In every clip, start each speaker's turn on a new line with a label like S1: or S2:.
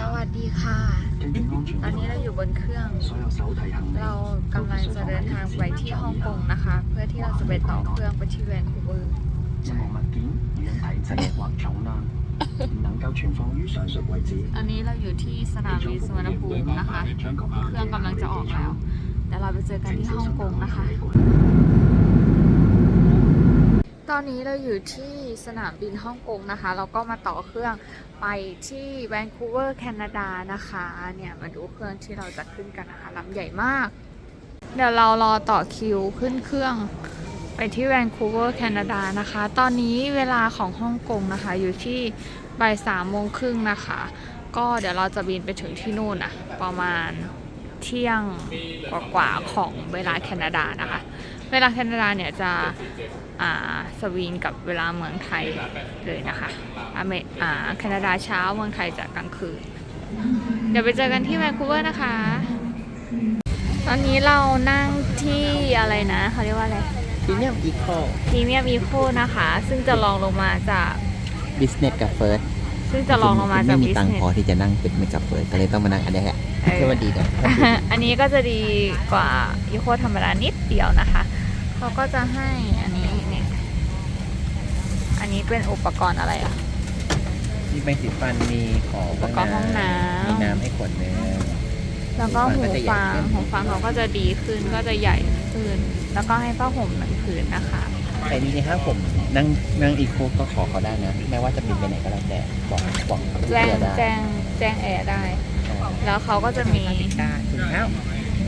S1: สวัสดีค่ะ ตอนนี้เราอยู่บนเครื่อง เรากำลังจะเดินทางไปที่ฮ่องกงนะคะ เพื่อที่เราจะไปต่อเครื่องไปที่แวนคูเวอร์ตอนนี้เราอยู่ที่สนามบินสุวรรณภูมินะคะ เครื่องกำลังจะออกแล้ว แต่เราไปเจอกันที่ฮ่องกงนะคะ ตอนนี้เราอยู่ที่ สนามบินฮ่องกงนะคะเราก็มาต่อเครื่องไปที่แวนคูเวอร์แคนาดานะคะ เนี่ยมาดูเครื่องที่เราจะขึ้นกันนะคะลำใหญ่มาก เดี๋ยวเรารอต่อคิวขึ้นเครื่องไปที่แวนคูเวอร์แคนาดานะคะ ตอนนี้เวลาของฮ่องกงนะคะ อยู่ที่บ่ายสามโมงครึ่งนะคะ ก็เดี๋ยวเราจะบินไปถึงที่นู่นอะประมาณเที่ยงกว่าๆของเวลาแคนาดานะคะ เวลาแคนาดาเนี่ยจะอ่าสวิงกับเวลาเมืองไทยเลยนะคะอเมอ่าแคนาดาเช้าเมืองไทยจะกลางคืน เดี๋ยวไปเจอกันที่แวนคูเวอร์นะคะ ตอนนี้เรานั่งที่อะไรนะเขาเรียกว่าอะไร
S2: พรีเมียมอีโค
S1: พรีเมียมอีโคนะคะ ซึ่งจะลองลงมาจาก
S2: บิสเนสกับเฟิร์ส
S1: ซึ่งจะลองลงมาจาก
S2: ไม่มี
S1: บิส
S2: ตังค์
S1: เนส
S2: พอที่จะนั่งบิสเนสกับเฟิร์สก็เลยต้องมานั่งอันนี้แหละ
S1: เออ
S2: เพื่อว่าดีกัน
S1: อันนี้ก็จะดีกว่าอีโคธรรมดานิดเดียวนะคะ เขาก็จะให้อันนี้เนี่ยอันนี้เป็นอุปกรณ์อะไรอะ
S2: มีแปรงสีฟันมีของ
S1: อุปกรณ์ห้องน้ำ
S2: มีน้ำให้ขวดนึง
S1: แล้วก็หู
S2: หูฟั
S1: ฟัง
S2: งก็จะใหญ่ขึ้น
S1: หูฟังเขาก็จะดีขึ้นก็จะใหญ่ขึ้น แล้วก็ให้ผ้าห่มหนึ่งผืนนะคะ
S2: แต่นี่นะครับผมนั่งนั่งอีโคก็ขอเขาได้นะแม้ว่าจะบินไปไหนก็แล้วแต่บอกบอก
S1: แจ้ง
S2: เผื่อได้
S1: แจ้งแจ้งแอร์ได้ แล้วเขาก็จะมี
S2: ได้ถึงแล้ว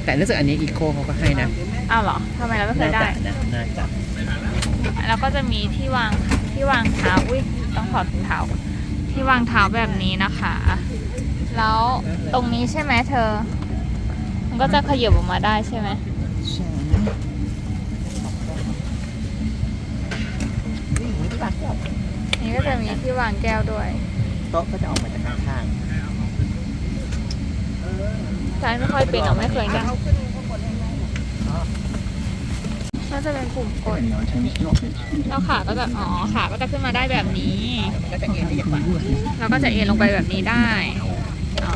S2: แต่รู้สึกอันนี้อีโคเขาก็ให้นะ
S1: อ้าวเหรอทำไมเราไม่เคย
S2: น่า
S1: ได้
S2: จะนะน่าจะ
S1: แล้วก็จะมีที่วางที่วางเท้าอุ้ยต้องถอดถุงเท้าที่วางเท้าแบบนี้นะคะ แล้วตรงนี้ใช่ไหมเธอ มันก็จะขยับออกมาได้ใช่ไหม
S2: ใช่
S1: นี่ก็จะมีที่วางแก้วด้วย
S2: โต๊ะก็จะออกมาจากข้าง
S1: ใช่ไม่ค่อยเป็นหรอกไม่เคยนั่งก็จะเป็นปุ่มกดแล้วขาก็จะอ๋อขาก็จะขึ้นมาได้แบบนี้
S2: ๆก็จะเอ็นได้อย่างกว่า
S1: เราก็จะเอนลงไปแบบนี้ได้อ๋อ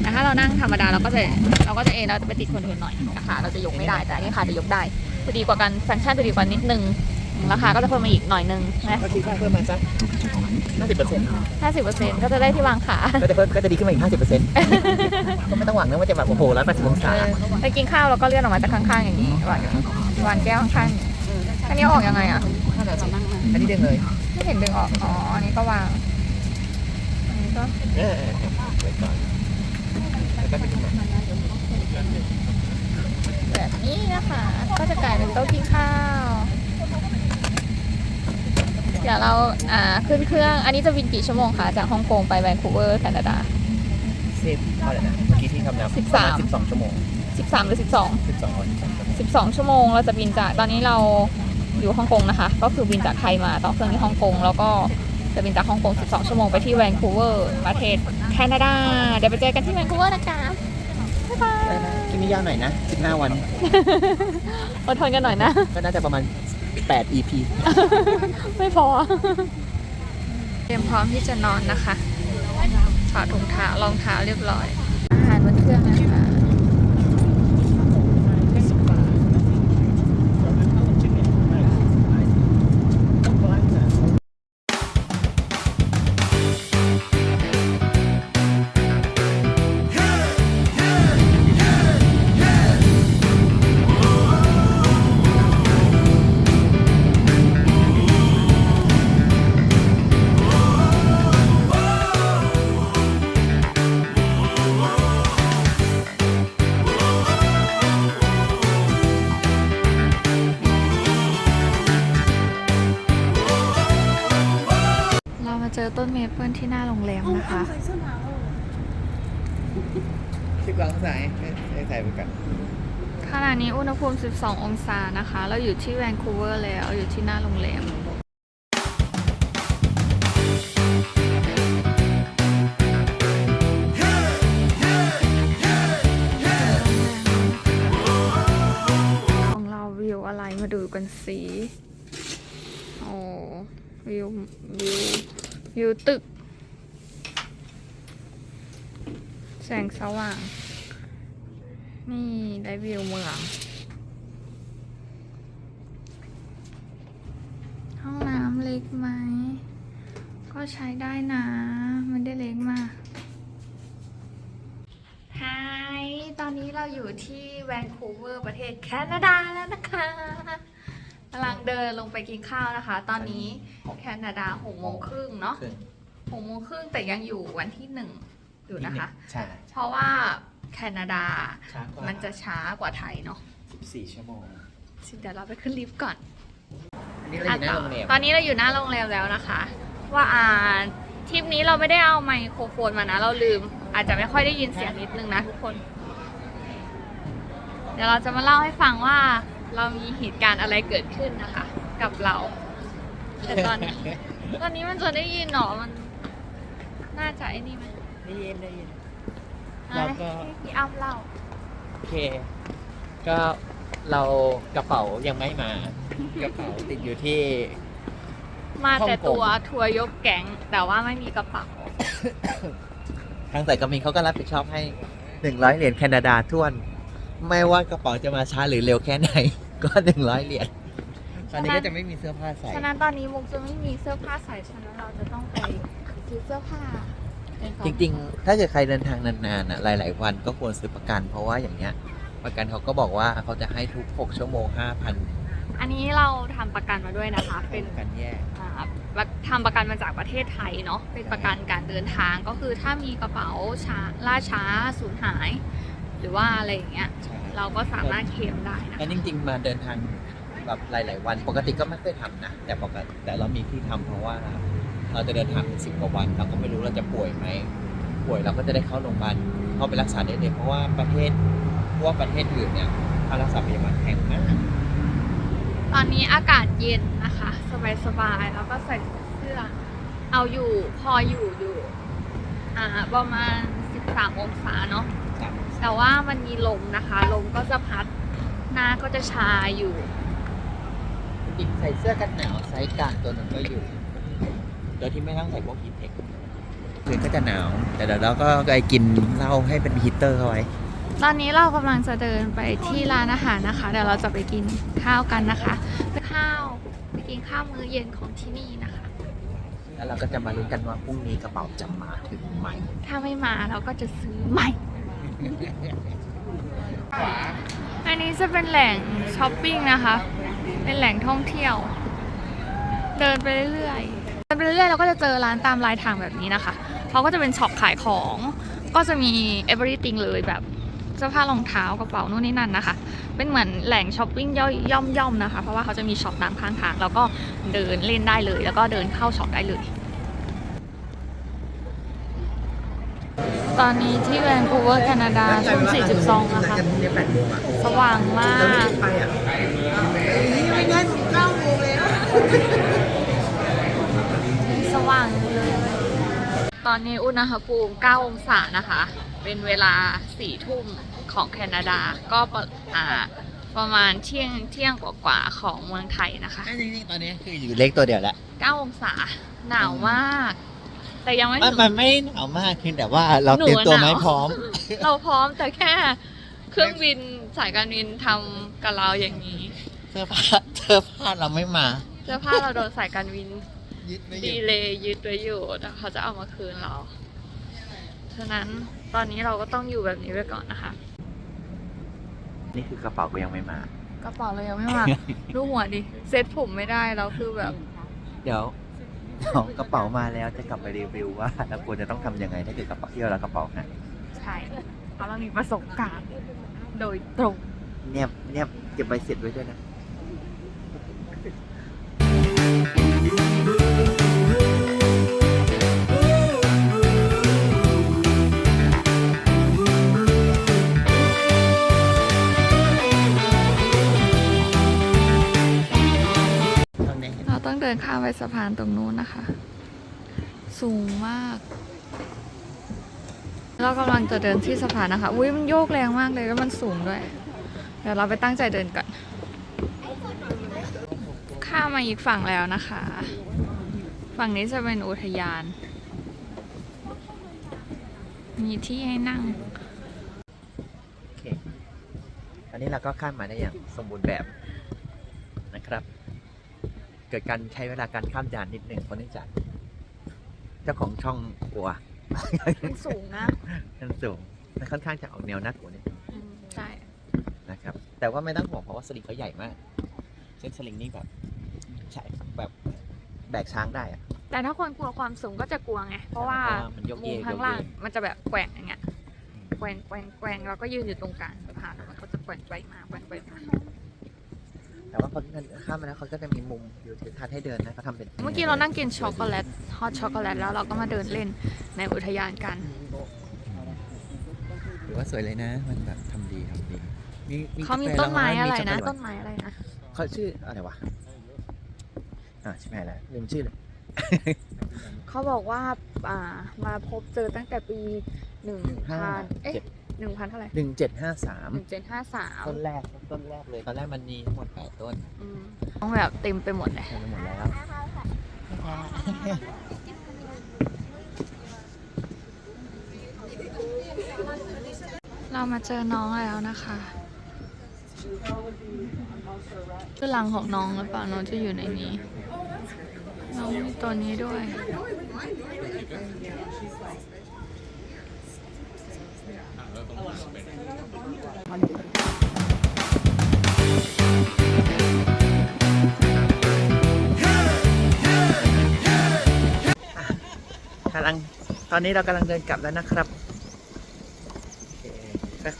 S1: แต่ถ้าเรานั่งธรรมดาเราก็จะเราก็จะเอนเราจะไปติดคนอื่นหน่อยนะคะเราจะยกไม่ได้แต่อันนี้ขาจะยกได้จะดีกว่ากันฟังก์ชันจะดีกว่านิดนึง ราคาก็จะเพิ่มมาอีกหน่อยนึงนะ
S2: ก็คิดว่าเพิ่มมาสักห้าสิบเปอร์เซ็นต์
S1: ห้าสิบเปอร์เซ็นต์ก็จะได้ที่วางขา
S2: ก็จะเพิ่มก็จะดีขึ้นมาอีกห้าสิบเปอร์เซ็นต์ก็ไม่ต้องหวังนะว่าจะแบบโอ้โหร้อยแปดสิบองศา
S1: ไปกินข้าวเราก็เลื่อนออกมาจากข้างๆอย่างนี้วางวางแก้วข้างๆอันนี้เอาออกยังไงอะ
S2: อันนี้เด้งเลย
S1: ไม่เห็นดึงออกอ๋ออันนี้ก็วางอันนี้ก็
S2: เออไว้ก่อนแล้วก็ไปดูหนัง
S1: แบบนี้นะคะก็จะกลายเป็นโต๊ะกินข้าว เดี๋ยวเราอ่าขึ้นเครื่อง อันนี้จะบินกี่ชั่วโมงคะ จากฮ่องกงไปแวนคูเวอร์แคนาดา
S2: สิบเท่าไหร่นะเมื่อกี้ที่คำนับ
S1: สิบสาม
S2: สิบสองชั่วโมง
S1: 13 หรือ 12
S2: สิบสองสิบสอง
S1: 12 ชั่วโมงเราจะบินจากตอนนี้เราอยู่ฮ่องกงนะคะ ก็คือบินจากไทยมาต่อเครื่องที่ฮ่องกงแล้วก็จะบินจากฮ่องกง 12 ชั่วโมงไปที่แวนคูเวอร์ประเทศแคนาดา เดี๋ยวไปเจอกันที่แวนคูเวอร์นะคะบ๊ายบาย
S2: กินไม่ยากหน่อยนะสิบห้าวัน
S1: อดทนกันหน่อยนะ
S2: ก็น่าจะประมาณ แปด EP
S1: ไม่พอ เตรียมพร้อมที่จะนอนนะคะ ถอดถุงเท้ารองเท้าเรียบร้อย อาหารบนเครื่องนะ เมเปิลที่หน้าโรงแรมนะคะ
S2: สิบกว่าองศาให้ใส่ไปกัน
S1: ขณะนี้อุณหภูมิ 12 องศานะคะ เราอยู่ที่แวนคูเวอร์แล้วอยู่ที่หน้าโรงแรมของเราวิวอะไรมาดูกันสิ โอ้วิววิว วิวตึก แสงสว่าง นี่ได้วิวเมือง ห้องน้ำเล็กไหม ก็ใช้ได้นะ มันได้เล็กมากฮายตอนนี้เราอยู่ที่แวนคูเวอร์ประเทศแคนาดาแล้วนะคะ กำลังเดินลงไปกินข้าวนะคะ ตอนนี้แคนาดาหกโมงครึ่งเนาะ
S2: ครึ่ง
S1: หกโมงครึ่งแต่ยังอยู่วันที่หนึ่งอยู่นะคะ
S2: ใช่
S1: เพราะว่าแคนาดา
S2: ช้ากว่า
S1: มันจะช้ากว่าไทยเนาะ
S2: 14 ชั่วโมง
S1: เดี๋ยวเราไปขึ้นลิฟต์ก่อน
S2: อันนี้เราอยู่หน้าโรงแรม
S1: ตอนนี้เราอยู่หน้าโรงแรมแล้วนะคะ ว่าอ่าทริปนี้เราไม่ได้เอาไมโครโฟนมานะ เราลืม อาจจะไม่ค่อยได้ยินเสียงนิดนึงนะทุกคน เดี๋ยวเราจะมาเล่าให้ฟังว่า เรามีเหตุการณ์อะไรเกิดขึ้นนะคะ กับเรา แต่ตอนนี้ ตอนนี้มันจะได้ยินหรอมัน น่าจะไอ้นี่ไหม
S2: ได้ยินได้ยิน
S1: อะ
S2: แล้วก็
S1: ให้พี่อ้ำเล่า
S2: โอเค ก็เรากระเป๋ายังไม่มา กระเป๋าติดอยู่ที่
S1: มาแต่
S2: ฮ่องกง
S1: ตัวทัวร์ยกแก๊งแต่ว่าไม่มีกระเป๋า
S2: ทางสายการบินเขาก็รับผิดชอบให้100เหรียญแคนาดาท้วน ไม่ว่ากระเป๋าจะมาช้าหรือเร็วแค่ไหน ก็100เหรียญตอนนี้ก็จะไม่มีเสื้อผ้าใส่
S1: ฉะนั้นตอนนี้มุกจะไม่มีเสื้อผ้าใส่ฉะนั้นเราจะต้องไปซื้อเสื้อผ้า
S2: จริงๆ ถ้าเกิดใครเดินทางนานๆอะหลาย ๆ วันก็ควรซื้อประกัน เพราะว่าอย่างเงี้ย ประกันเขาก็บอกว่าเขาจะให้ทุก 6 ชั่วโมง 5,000
S1: อันนี้เราทำประกันมาด้วยนะคะ เป็น
S2: ประกันแยก
S1: อ่าทำประกันมาจากประเทศไทยเนาะ เป็นประกันการเดินทางก็คือถ้ามีกระเป๋าช้าล่าช้าสูญหาย หรือว่าอะไรอย่างเงี้ย
S2: ใช่
S1: เราก็สามารถเคลมได้นะ
S2: แล้วจริงๆ มาเดินทางแบบหลาย ๆ วัน ปกติก็ไม่เคยทำนะ แต่ปกติแต่เรามีที่ทำเพราะว่าเราจะเดินทางเป็นสิบกว่าวัน เราก็ไม่รู้เราจะป่วยไหม ป่วยเราก็จะได้เข้าโรงพยาบาลเข้าไปรักษาได้เลยเพราะว่าประเทศเพราะว่าประเทศอื่นเนี่ยค่ารักษาพยาบาลแพงมาก
S1: ตอนนี้อากาศเย็นนะคะ สบายๆแล้วก็ใส่เสื้อ เอาอยู่พออยู่อยู่ อ่า ประมาณ 13 องศาเนาะ แต่ว่ามันมีลมนะคะ ลมก็จะพัดหน้าก็จะชาอยู่
S2: จริงๆใส่เสื้อกันหนาวไซส์กลางตัวหนึ่งก็อยู่ โดยที่ไม่ต้องใส่พวกฮีทเทคคืนก็จะหนาว แต่เดี๋ยวเราก็ไปกินเหล้าให้เป็นฮีตเตอร์เข้าไว้
S1: ตอนนี้เรากำลังจะเดินไปที่ร้านอาหารนะคะ เดี๋ยวเราจะไปกินข้าวกันนะคะข้าวไปกินข้าวมื้อเย็นของที่นี่นะคะ
S2: แล้วเราก็จะมาลุ้นกันว่าพรุ่งนี้กระเป๋าจะมาถึงไหม
S1: ถ้าไม่มาเราก็จะซื้อใหม่ อันนี้จะเป็นแหล่งช้อปปิ้งนะคะ เป็นแหล่งท่องเที่ยว เดินไปเรื่อยๆเดินไปเรื่อยๆเราก็จะเจอร้านตามรายทางแบบนี้นะคะเขาก็จะเป็นช็อปขายของ ก็จะมี everything เลยแบบเสื้อผ้ารองเท้ากระเป๋านู่นนี่นั่นนะคะ เป็นเหมือนแหล่งช้อปปิ้งย่อยย่อมๆนะคะ เพราะว่าเขาจะมีช็อปตามข้างทางแล้วก็เดินเล่นได้เลย แล้วก็เดินเข้าช็อปได้เลย ตอนนี้ที่แวนคูเวอร์แคนาดาช่วง42นะคะ สว่างมาก
S2: ไปอะ
S1: สว่างเลย ตอนนี้อุณหภูมิ9องศานะคะ เป็นเวลา4ทุ่มของแคนาดา ก็ประอ่าประมาณเที่ยงเที่ยงกว่าๆของเมืองไทยนะคะ
S2: จริงๆตอนนี้คืออยู่เลขตัวเดียวแหละ
S1: 9องศา หนาวมาก แต่ยังไม่
S2: มัน
S1: ถึง
S2: มันไม่หนาวมากเพียงแต่ว่าเราเตรียมตัวไหมพร้อม
S1: เราพร้อมแต่แค่เครื่องบินสายการบินทำกับเราอย่างนี้
S2: เสื้อผ้าเสื้อผ้าเราไม่มา
S1: เสื้อผ้าเราโดนสายการบิน
S2: ยึดไม่อ
S1: ดี
S2: ยู่
S1: เลยยึดไว้อยู่แต่เขาจะเอามาคืนเราฉะนั้นตอนนี้เราก็ต้องอยู่แบบนี้ไปก่อนนะคะ
S2: นี่คือกระเป๋าก็ยังไม่มา
S1: กระเป๋าเรายังไม่มา ดูหัวดิเซ็ตผมไม่ได้แล้วคือแบบ
S2: เดี๋ยว เดี๋ยวกระเป๋ามาแล้วจะกลับไปรีวิวว่าเราควรจะต้องทำยังไงถ้าเกิดกระเป๋าเที่ยวแล้วกระเป๋าหาย
S1: ใช่เพราะเรามีประสบการณ์โดยตรง
S2: เนี่ยเนี่ยเก็บใบเสร็จไว้ด้วยนะ
S1: ดินข้ามไปสะพานตรงนู้นนะคะ สูงมาก เรากำลังจะเดินที่สะพานนะคะ อุ้ยมันโยกแรงมากเลยแล้วมันสูงด้วย เดี๋ยวเราไปตั้งใจเดินก่อน ข้ามมาอีกฝั่งแล้วนะคะ ฝั่งนี้จะเป็นอุทยาน มีที่ให้นั่ง
S2: อันนี้เราก็ข้ามมาได้อย่างสมบูรณ์แบบนะครับ เกิดการใช้เวลาการข้ามด่านนิดหนึ่งเพราะเนื่องจากเจ้าของช่องกลัว
S1: มันสูงนะ
S2: มันสูงมันค่อนข้างจะออกแนวน่ากลัวนิดนึง
S1: อืมใช่
S2: นะครับ แต่ว่าไม่ต้องห่วงเพราะว่าสลิงเขาใหญ่มาก เส้นสลิงนี่แบบใช่แบบแบกช้างได้อะ
S1: แต่ถ้าคนกลัวความสูงก็จะกลัวไง เพราะว่า
S2: มันยก
S1: มุ
S2: เย
S1: ม
S2: ก
S1: ข้าง
S2: ยก
S1: ล่าง
S2: เยก
S1: มันจะแบบแกว่งอย่างเงี้ย แกว่งแกว่งแกว่งเราก็ยืนอยู่ตรงกลางสะพานแล้วมันก็จะแกว่งไปมาแกว่งไปมา
S2: แต่ว่าพอข้ามมาแล้วเขาก็จะมีมุมวิวทิวทัศน์ให้เดินนะเขาทำเป็น
S1: เมื่อกี้เรานั่งกินช็อกโกแลตฮอตช็อกโกแลตแล้วเราก็มาเดินเล่นในอุทยานกัน
S2: หรือว่าสวยเลยนะ มันแบบทำดีทำดีมี
S1: เขามี
S2: กาแฟ
S1: ต้นไม้อะไร
S2: ช็ก
S1: นะ
S2: โกแลต
S1: ต้นไม้อะไรนะ
S2: เขาชื่ออะไรวะอ่าใช่ไหมแล้วลืมชื่อเลย
S1: เขาบอกว่าอ่ามาพบเจอตั้งแต่ปีหนึ่งพันเอ๊ะ
S2: เจ็ด
S1: หนึ่งพันเท่าไหร่
S2: หนึ่งเจ็ดห้าสาม
S1: หนึ่งเจ็ดห้าสาม
S2: ต้นแรกต้นแรกเลยตอนแรกมันมีทั้งหมดแปดต้น
S1: ต้องแบบเต็มไปหมดเลย
S2: ใช้ไปหมดแล้ว
S1: เรามาเจอน้องแล้วนะคะคือหลังของน้องหรือเปล่าน้องจะอยู่ในนี้ น้องมีตัวนี้ด้วย
S2: กำลังตอนนี้เรากำลังเดินกลับแล้วนะครับ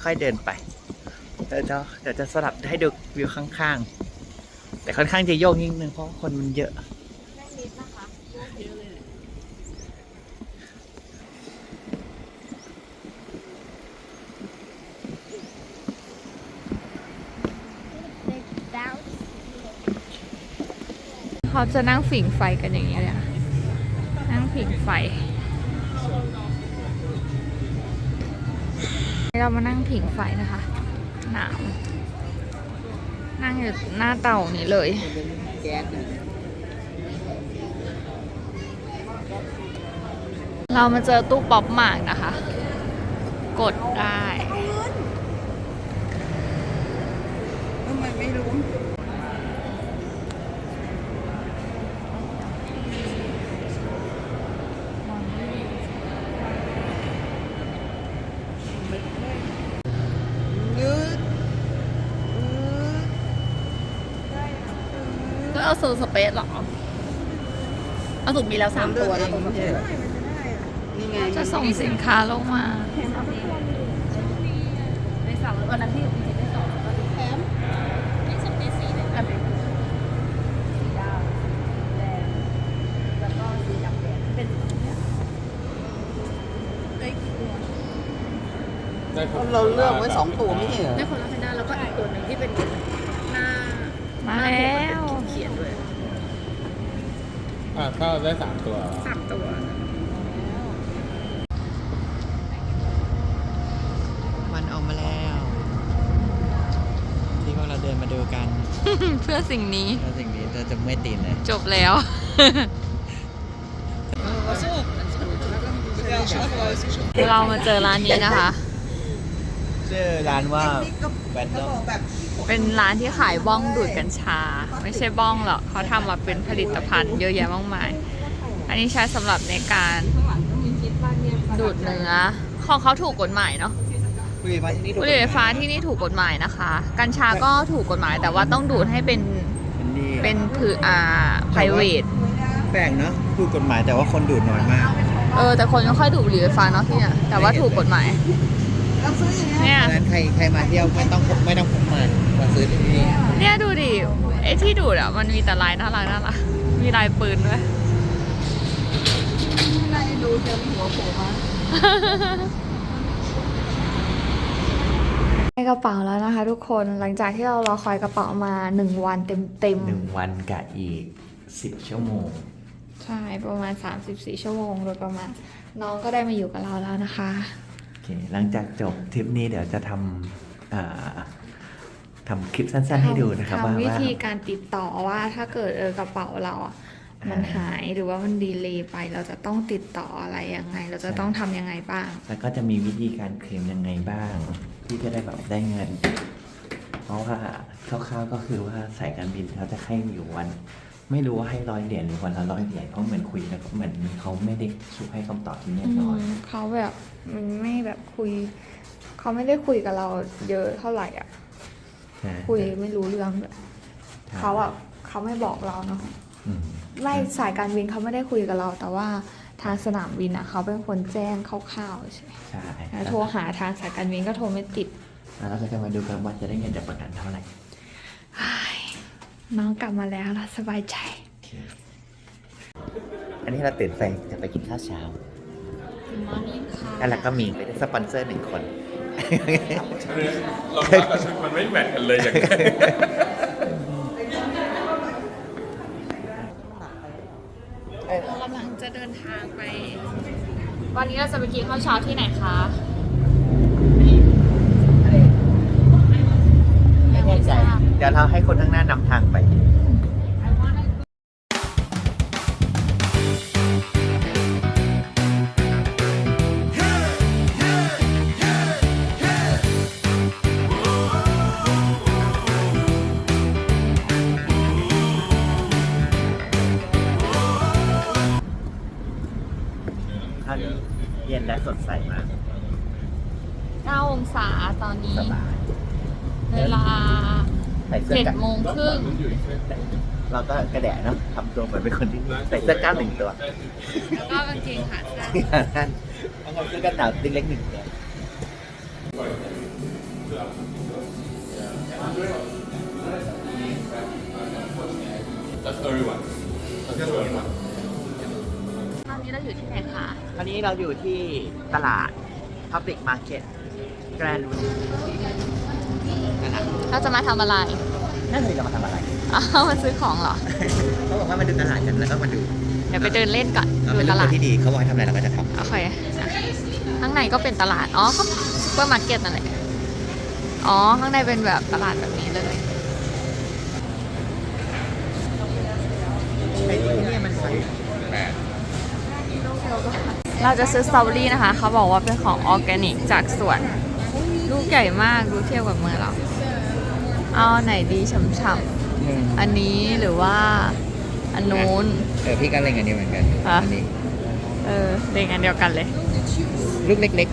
S2: ค่อยๆเดินไปเดี๋ยวจะเดี๋ยวจะสลับให้ดูวิวข้างๆ แต่ค่อนข้างจะโยกนิดนึงเพราะคนมันเยอะ
S1: เขาจะนั่งฝิงไฟกันอย่างนี้เลยอะนั่งฝิงไฟเรามานั่งผิงไฟนะคะ หนาว นั่งอยู่หน้าเตานี้เลยเรามาเจอตู้ป๊อปหมากนะคะ กดได้ ก็ เอาสูสเปซหรอ เอาสูมีแล้วสามตัวนะจะส่งสินค้าลงมา
S3: ในสามวันนั้นที่จริงๆได้สองแล้วก็แถมนี่สเปซสีเลยอันเป็นสีดำแดงแล้วก็สีดำแดงที่เป็นสีเนี่ยได้กี่ตัว
S4: เราเลือกไว้สองตัวไม่ใช่เหรอ
S3: ได้คนละเป็นหน้าแล้วก็อีกตัวหนึ่งที่เป็นหน้า
S1: มาแล้ว
S3: เขียนด้วย
S5: อ่าเข้าได้สามตัว
S3: สามตัว
S2: มันออกมาแล้ว ที่พวกเราเดินมาดูกัน
S1: เพื่อสิ่งนี้
S2: แล้วสิ่งนี้เราจะไม่ตีนเลย
S1: จบแล้ว เรามาเจอร้านนี้นะคะ
S2: ชื่อร้านว่าแวนดอม
S1: เป็นร้านที่ขายบ้องดูดกัญชา ไม่ใช่บ้องหรอกเขาทำมาเป็นผลิตภัณฑ์เยอะแยะมากมาย อันนี้ใช้สำหรับในการดูดเนื้อของเขาถูกกฎหมายเนาะ
S2: บุหรี่มาที่นี่ถู
S1: บุ
S2: ก
S1: หรี่ไฟฟ้าที่นี่ถูกกฎหมายนะคะ กัญชาก็ถูกกฎหมายแต่ว่าต้องดูดให้เป็น
S2: เป็นดี
S1: เป็นคืออ่า private
S2: แปลกเนาะถูกกฎหมายแต่ว่าคนดูดน้อยมาก
S1: เออ แต่คนไม่ค่อยดูดบุหรี่ไฟฟ้าเนาะที่เนี่ยแต่ว่าถูกกฎหมายเนี่ย
S2: ดังนั้นใครใครมาเที่ยวไม่ต้องพกไม่ต้องพกมามาซื้อที่นี่
S1: เนี่ยดูดิ ไอ้ที่ดูดอะมันมีแต่ลายน่ารักน่ารักมีลายปืนด้วยได้กระเป๋าแล้วนะคะ ทุกคนหลังจากที่เรารอคอยกระเป๋ามาหนึ่งวันเต็มเต็มๆ
S2: หนึ่งวันกับอีกสิบชั่วโมง
S1: ใช่ประมาณ 34 ชั่วโมงโดยประมาณ น้องก็ได้มาอยู่กับเราแล้วนะคะ
S2: โอเคหลังจากจบทริปนี้เดี๋ยวจะทำอ่า ทำคลิปสั้น ๆ ให้ดูนะครับว่า
S1: ทำวิ
S2: ว่า
S1: ธีการติดต่อว่าถ้าเกิดเออกระเป๋าเราอะมันหายหรือว่ามันดีเลย์ไปเราจะต้องติดต่ออะไรยังไง เราจะต้องทำยังไงบ้าง
S2: แล้วก็จะมีวิธีการเคลมยังไงบ้าง ที่จะได้แบบได้เงิน เพราะว่าคร่าวๆก็คือว่าสายการบินเขาจะให้อยู่วัน ไม่รู้ว่าให้ร้อยเหรียญหรือวันละร้อยเหรียญเพราะเหมือนคุยแล้วก็เหมือนเขาไม่ได้ช่วยให้คำตอบที่แน่นอน
S1: อืมเขาแบบมันไม่แบบคุย เขาไม่ได้คุยกับเราเยอะเท่าไหร่อะ
S2: ใช่
S1: คุยไม่รู้เรื่องแบบเขาอะเขาไม่บอกเราเนาะ
S2: อืม
S1: ไม่สายการบินเขาไม่ได้คุยกับเรา แต่ว่าทางสนามบินอะเขาเป็นคนแจ้งคร่าวๆใช่ไหม
S2: ใช่
S1: แล้วโทรหาทางสายการบินก็โทรไม่ติด
S2: แล้วเราก็จะมาดูกันว่าจะได้เงินจากประกันเท่าไหร่
S1: เฮ้ยน้องกลับมาแล้วเราสบายใจ
S2: อันนี้เราตื่นไปจะไปกินข้าวเช้า
S1: มอร์นิ่งค่ะ
S2: แล้วก็มีไปได้สปอนเซอร์หนึ่งคน
S4: เราทักกับชุดมันไม่แมทกันเลยอย่างนี้
S1: เรากำลังจะเดินทางไป วันนี้เราจะไปกินข้าวเช้าที่ไหนคะยังไม่ทราบ
S2: เดี๋ยวเราให้คนข้างหน้านำทางไป ท่านเย็นและสดใสมาก
S1: 9องศาตอนนี้
S2: สบาย
S1: เวลา
S2: ใส่เสื้อ
S1: เจ็ด
S2: กัน
S1: โมงครึ่ง
S2: เราก็กระแดะเนาะทำตัวเหมือนเป็นคนที่นี่ใส่เสื้อกล้ามหนึ่งตัว
S1: แล้วก็กางเกงขาสั้น
S2: นั่นแล้วก็เสื้อกันหนาวติ๊กเล็กหนึ่งตัว
S1: คะ
S2: คราวนี้เราอยู่ที่ตลาด Public Market Grand นั่นนะ
S1: เราจะมาทำอะไร
S2: นั่นเลยจะมาทำอะไร
S1: อ้าวมาซื้อของเหรอ
S2: เขาบอกว่ามาดูตลาดกันแล้วก็มาดู
S1: เดี๋ยวไปเดินเล่นก่อน
S2: เรา
S1: ดู
S2: เป็น
S1: ต
S2: ลูก
S1: ลา
S2: ค
S1: ด
S2: นที่ดีเขาบอกให้ทำอะไรเราก็จะท
S1: โอเคข้างในก็เป็นตลาด อ๋อก็ซูเปอร์มาร์เก็ตนั่นแหละ อ๋อ ข้างในเป็นแบบตลาดแบบนี้เลยำ
S2: ไอ้ที่นี่มันใส่
S1: เราจะซื้อสตรอเบอรี่นะคะ เขาบอกว่าเป็นของออร์แกนิกจากสวน ลูกใหญ่มากดูเทียบกับมือเรา เอาอันไหนดีฉ่ำๆอันนี้หรือว่าอันนู้น
S2: เออพี่ก็เล่นกันนี้เหมือนกัน
S1: อะ
S2: อันนี้
S1: เออเรียงอันเดียวกันเลย
S2: ลูกเล็ก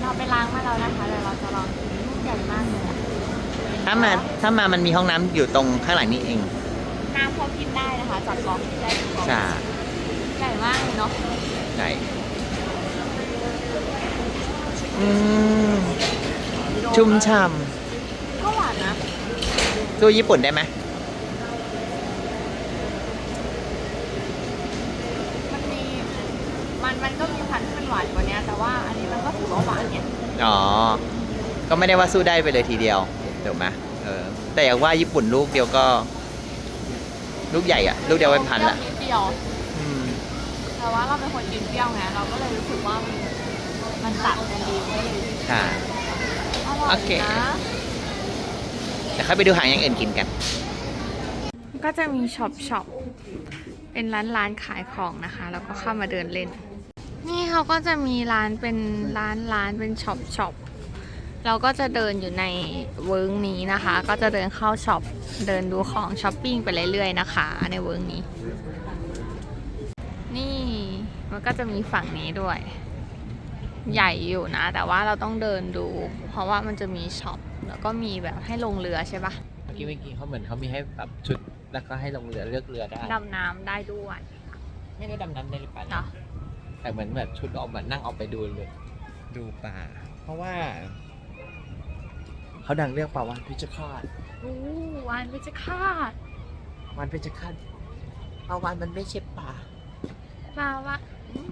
S1: เราไปล้างมาแล้วนะคะเดี๋ยวเราจะลองกินลูกใหญ่มากเลยอะ
S2: ๆถ้ามาถ้ามามันมีห้องน้ำอยู่ตรงข้างหลังนี้เอง
S1: น้ำพอกินได้นะคะ จากกล่องที่ได้ถึงกล่อง
S2: ใช่
S1: ใหญ่มากเลยเนาะ
S2: ใช่อืมชุ่มฉ่
S1: ก็หวานนะำ
S2: สู้ญี่ปุ่นได้ไหม
S1: มันมีมันมันก็มีพันธุ์ที่มันหวานกว่านี้แต่ว่าอันนี้มันก็ถือว่าหวานเนี่ย
S2: อ๋อ ก็ไม่ได้ว่าสู้ได้ไปเลยทีเดียวถูกไหมเออแต่อย่างว่าญี่ปุ่นลูกเดียวก็ ลูกใหญ่อะลูกเดียวเป็นพันละ
S1: เปรี้ยว
S2: อืม
S1: แต่ว่าเราเป็นคนกินเปรี้ยวไงเราก็เลยรู้สึกว่ามันมันตัดกันดีก็เลย
S2: ค่ะ
S1: อร่อย
S2: โอเค
S1: นะ
S2: เดี๋ยวค่อยไปดูหางอย่างอื่นกินกัน
S1: ก็จะมีช็อปช็อปเป็นร้านร้านขายของนะคะ แล้วก็เข้ามาเดินเล่น นี่เขาก็จะมีร้านเป็นร้านร้านเป็นช็อปช็อป เราก็จะเดินอยู่ในเวิร์กนี้นะคะ ก็จะเดินเข้าช็อป เดินดูของช้อปปิ้งไปเรื่อยๆนะคะ ในเวิร์กนี้ นี่มันก็จะมีฝั่งนี้ด้วย ใหญ่อยู่นะ แต่ว่าเราต้องเดินดู เพราะว่ามันจะมีช็อป แล้วก็มีแบบให้ลงเรือใช่ปะ
S2: เมื่อกี้เมื่อกี้เขาเหมือนเขามีให้แบบชุด แล้วก็ให้ลงเรือเลือกเรือได้
S1: ดำน้ำได้ด้วย
S2: ไม่ได้ดำน้ำได้หรือเปล่า
S1: เนาะ
S2: แต่เหมือนแบบชุดออกเหมือนนั่งออกไปดูเลย ดูป่า เพราะว่า เขาดังเรื่องปลาวานพิชคาต
S1: อู้วานเพชรฆาต
S2: วานพิชคาตปลาวานมันไม่ใช่ปลา
S1: ปลาวะอืม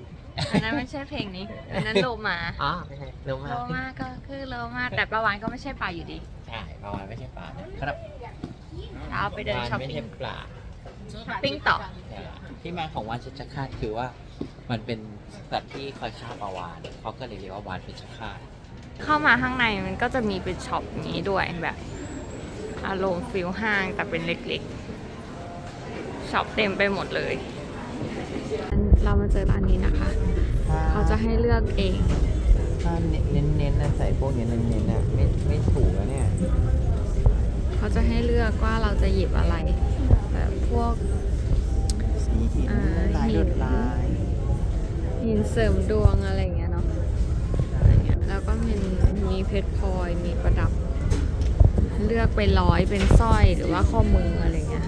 S1: อันนั้นไม่ใช่เพลงนี้อันนั้นโลมา
S2: อ๋อไม่ใช่เร็วมา
S1: โล
S2: ก
S1: มาก็คือโลมาแต่ปลาวานก็ไม่ใช่ปลาอยู่ดี
S2: ใช่ปลาวานไม่ใช่ปลานะครับ
S1: เราไปเดิน
S2: วาน
S1: ช้อป
S2: ไม่
S1: ปิ้
S2: ใช่
S1: ง
S2: ปลา
S1: ช้อปปิ้งต่อ
S2: ที่มาของวานพิชคาตคือว่า มันเป็นสัตว์ที่คอยฆ่าปลาวานเขาก็เลยเรียกว่าวานพิชคาต
S1: เข้ามาข้างในมันก็จะมีเป็นช็อปนี้ด้วยแบบอารมณ์ฟิลห้างแต่เป็นเล็กๆช็อปเต็มไปหมดเลย เรามาเจอร้านนี้นะคะ เขาจะให้เลือกเอง
S2: ถ้าเน้นเน้นๆนะใส่พวกเนี้ยเน้นเน้นๆนะไม่ไม่ถูกแล้วเนี่ย
S1: เขาจะให้เลือกว่าเราจะหยิบอะไร แบบพวก
S2: สีหิน
S1: อ่า
S2: ลาย
S1: หิน
S2: ลวดลาย
S1: หินเสริมดวงอะไรอย่างเงี้ย งี้ยแล้วก็มีมีเพชรพลอยมีประดับ เลือกเป็นร้อยเป็นสร้อยหรือว่าข้อมืออะไรเงี้ย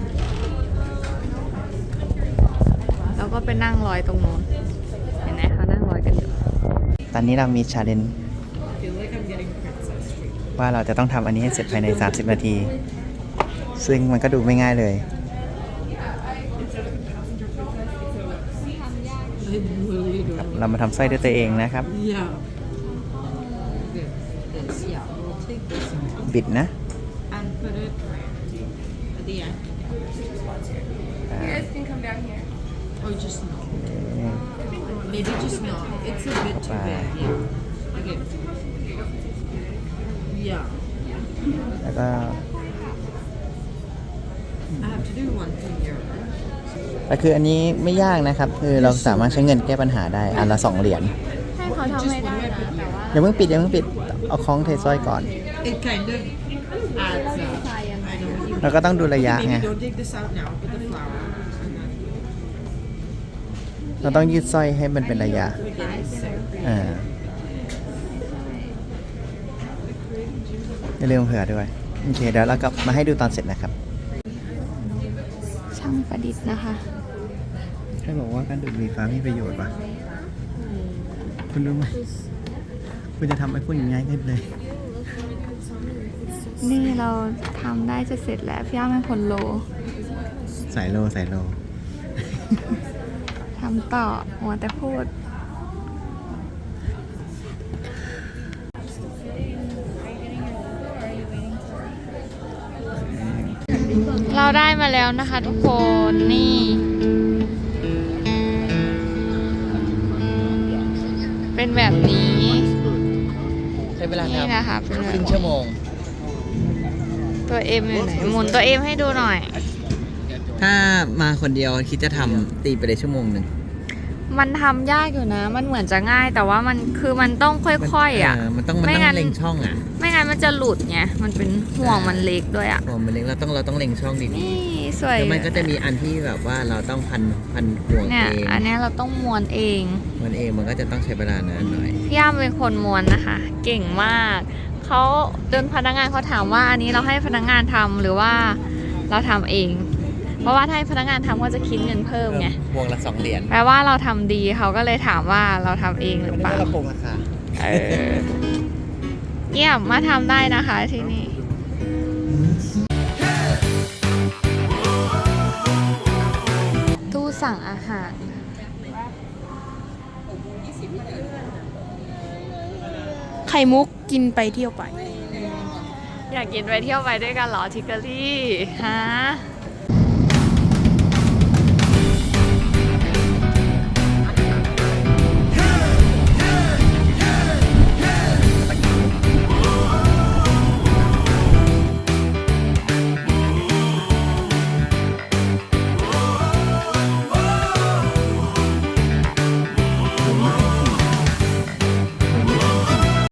S1: แล้วก็ไปนั่งร้อยตรงโน้นเห็นไหมเขานั่งร้อยกันอยู่
S2: ตอนนี้เรามีชาเลนจ์ว่าเราจะต้องทำอันนี้ให้เสร็จภายใน 30 นาที ซึ่งมันก็ดูไม่ง่ายเลยครับเรามาทำสร้อยด้วยตัวเองนะครับ บิดนะ
S3: and put it at the end
S2: อ่า
S3: or just no maybe just no it's a bit too big yeah okay yeah
S2: แล้วก็
S3: I have to do one thing here
S2: แต่คืออันนี้ไม่ยากนะครับ คือเราสามารถใช้เงินแก้ปัญหาได้อันละสองเหรียญ
S1: ให้เขาทำให้ได้นะแต่ว่า
S2: อย่าเพิ่งปิดอย่าเพิ่งปิด เอาคล้องเทสร้อยก่อน
S3: it kind of adds up I know you
S2: เราก็ต้องดูระยะ
S3: maybe
S2: ไง
S3: don't take this out now put the flower and then
S2: เราต้องยืดสร้อยให้มันเป็นระยะ
S3: we're getting sick
S2: อ่าอย่าลืมเผื่อด้วย โอเค เดี๋ยวเรากลับมาให้ดูตอนเสร็จนะครับ
S1: ช่างประดิษฐ์นะคะ
S2: ใครบอกว่าการดูดมีฟ้ามีประโยชน์ปะคุณรู้ไหม คุณจะทำไอ้พวกอย่างง่ายได้เลย
S1: นี่เราทำได้จะเสร็จแล้วพี่อ้าเป็นคนโล
S2: สายโลสายโล
S1: ทำต่อหัวแต่พูด เราได้มาแล้วนะคะทุกคนนี่ เป็นแบบนี้
S2: ใช้เวลา
S1: นี่
S2: ทำ
S1: นะคะเป็นแบ
S2: ครึ่
S1: บ
S2: งชั่วโมง
S1: ตัวเอ็มอยู่ไหนหมุนตัวเอ็มให้ดูหน่อย
S2: ถ้ามาคนเดียวคิดจะทำตีไปเลยชั่วโมงหนึ่ง
S1: มันทำยากอยู่นะ มันเหมือนจะง่าย แต่ว่ามันคือมันต้องค่อยๆอะ
S2: เมันต้องมัน
S1: ไม่
S2: ต้อ
S1: งั้
S2: ง
S1: น
S2: เล็งช่องอะ
S1: ไม่งั้นมันจะหลุดไงมันเป็นห่วงมันเล็กด้วยอะ
S2: พอมันเล็งเราต้องเราต้องเล็งช่องดี
S1: นี่ส
S2: ๆ
S1: วย
S2: แล้วมันก็จะมีอันที่แบบว่าเราต้องพันพันห่วง
S1: เนี่ย
S2: เอง
S1: อันเนี้ยเราต้องม้วนเอง
S2: มันเองมันก็จะต้องใช้เวลานานหน่อย
S1: พี่ย่ามเป็นคนม้วนนะคะ เก่งมากเขาเดินพนักงานเขาถามว่าอันนี้เราให้พนักงานทำหรือว่าเราทำเอง เพราะว่าถ้าให้พนักงานทำก็จะคิดเงินเพิ่มไง
S2: ห่วงละสองเหรียญ
S1: แปลว่าเราทำดีเขาก็เลยถามว่าเราทำเองหรือเปล่า
S2: เราโกงราคา
S1: เออเยี่ยมมาทำได้นะคะที่นี่ตู้สั่งอาหาร
S3: ข่มุกกินไปเที่ยวไป
S1: อยากกินไปเที่ยวไปด้วยกันเหรอทิกเกอรี่ฮะ